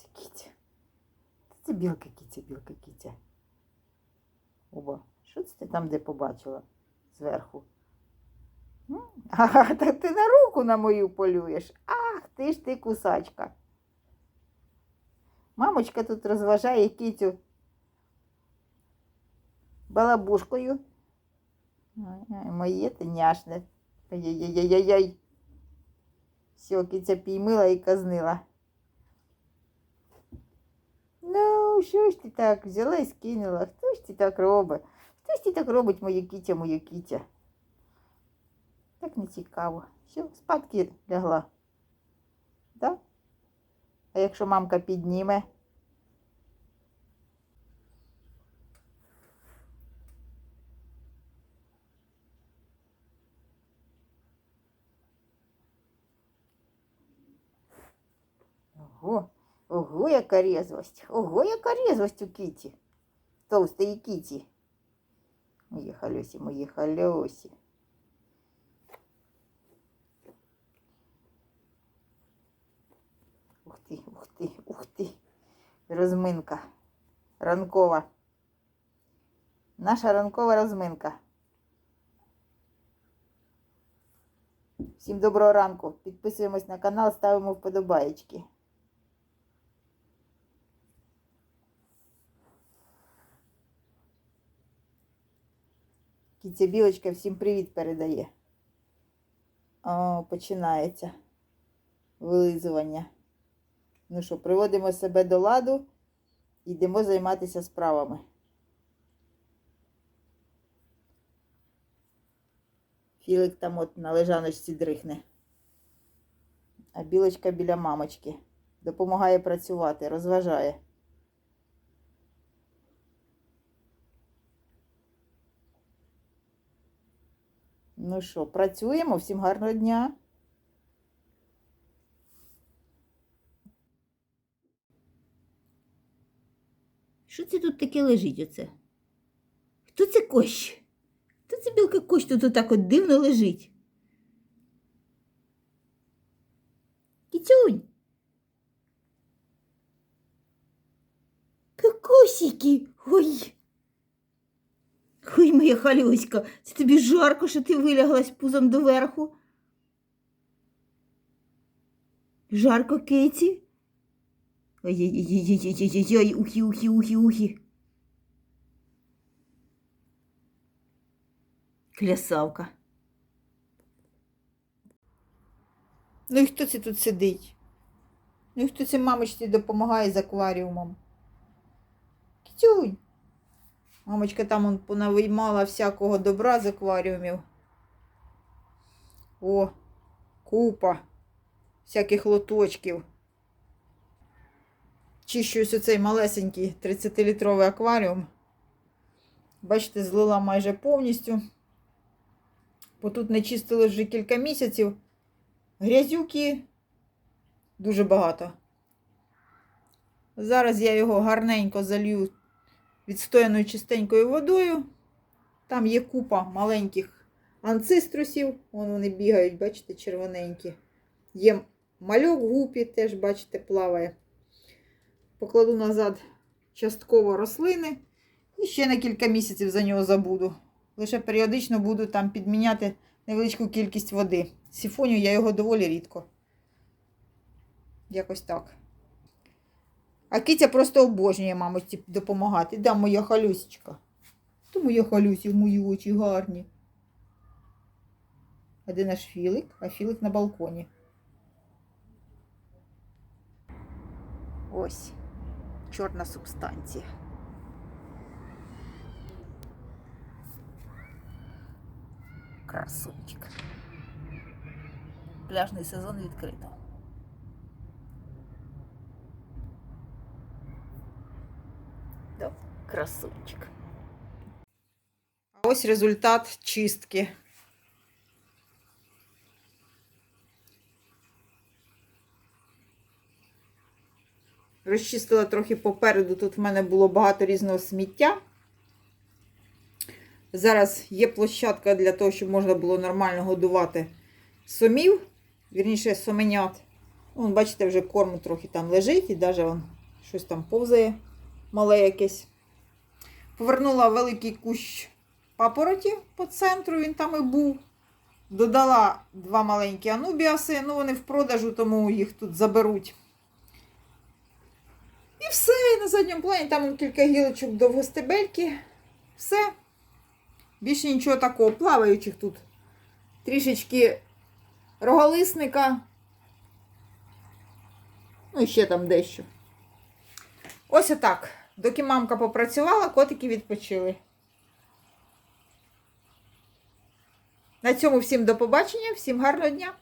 Кітя, кітя. Це білка, кітя, білка, кітя. Оба. Що це ти там де побачила? Зверху. Ага, так ти на руку на мою полюєш. Ах, ти ж ти кусачка. Мамочка тут розважає кітю балабушкою. Моє ти няшне. Ай-яй-яй-яй-яй. Все, киця піймила і казнила. Ну, що ж ти так взяла і скинула? Хто ж ти так робить? Хто ж ти так робить, моя кітя, моя кітя? Так не цікаво. Все, спадки лягла. Так? А якщо мамка підніме? Ого, ого, яка резвость. Ого, яка резвость у кіті. Товстої кіті. Мої халюсі, мої халюсі. Ух ти, ух ти, ух ти. Розминка. Ранкова. Наша ранкова розминка. Всім доброго ранку. Підписуємось на канал, ставимо вподобаєчки. Кіця білочка всім привіт передає. О, починається вилизування. Ну що, приводимо себе до ладу і йдемо займатися справами. Філик там от на лежаночці дрихне. А білочка біля мамочки. Допомагає працювати, розважає. Ну що, працюємо? Всім гарного дня. Що це тут таке лежить оце? Хто це кощ? Хто це білка кощ тут отак от дивно лежить? Кіцюнь. Кокосики. Ой. Ой, моя халюська, це тобі жарко, що ти виляглась пузом доверху. Жарко, Кеті? Ой-ой-ой-ой-ой-ой-ой, ухі, ухі, ухі, ухі. Красавка. Ну і хто це тут сидить? Ну і хто це мамочці допомагає з акваріумом? Кітюнь. Мамочка там он понавиймала всякого добра з акваріумів. О, купа всяких лоточків. Чищусь оцей малесенький 30-літровий акваріум. Бачите, злила майже повністю. Бо тут не чистили вже кілька місяців. Грязюки дуже багато. Зараз я його гарненько залью відстояною чистенькою водою. Там є купа маленьких анциструсів. Вон вони бігають, бачите, червоненькі. Є мальок гупі, теж, бачите, плаває. Покладу назад частково рослини. І ще на кілька місяців за нього забуду. Лише періодично буду там підміняти невеличку кількість води. Сіфоню я його доволі рідко. Якось так. А киця просто обожнює мамочці допомагати. Да, моя халюсечка. То моя халюся, мої очі гарні. А де наш філик? А філик на балконі. Ось чорна субстанція. Красунчик. Пляжний сезон відкрито. Да, красунчик. А ось результат чистки. Розчистила трохи попереду, тут в мене було багато різного сміття. Зараз є площадка для того, щоб можна було нормально годувати сомів, вірніше соменят. Вон, бачите, вже корму трохи там лежить і навіть щось там повзає мале якесь. Повернула великий кущ папороті по центру, він там і був. Додала два маленькі анубіаси, ну вони в продажу, тому їх тут заберуть. І все, і на задньому плані там кілька гілочок довгостебельки. Все. Більше нічого такого плаваючих тут. Трішечки роголисника. Ну і ще там дещо. Ось отак. Доки мамка попрацювала, котики відпочили. На цьому всім до побачення, всім гарного дня!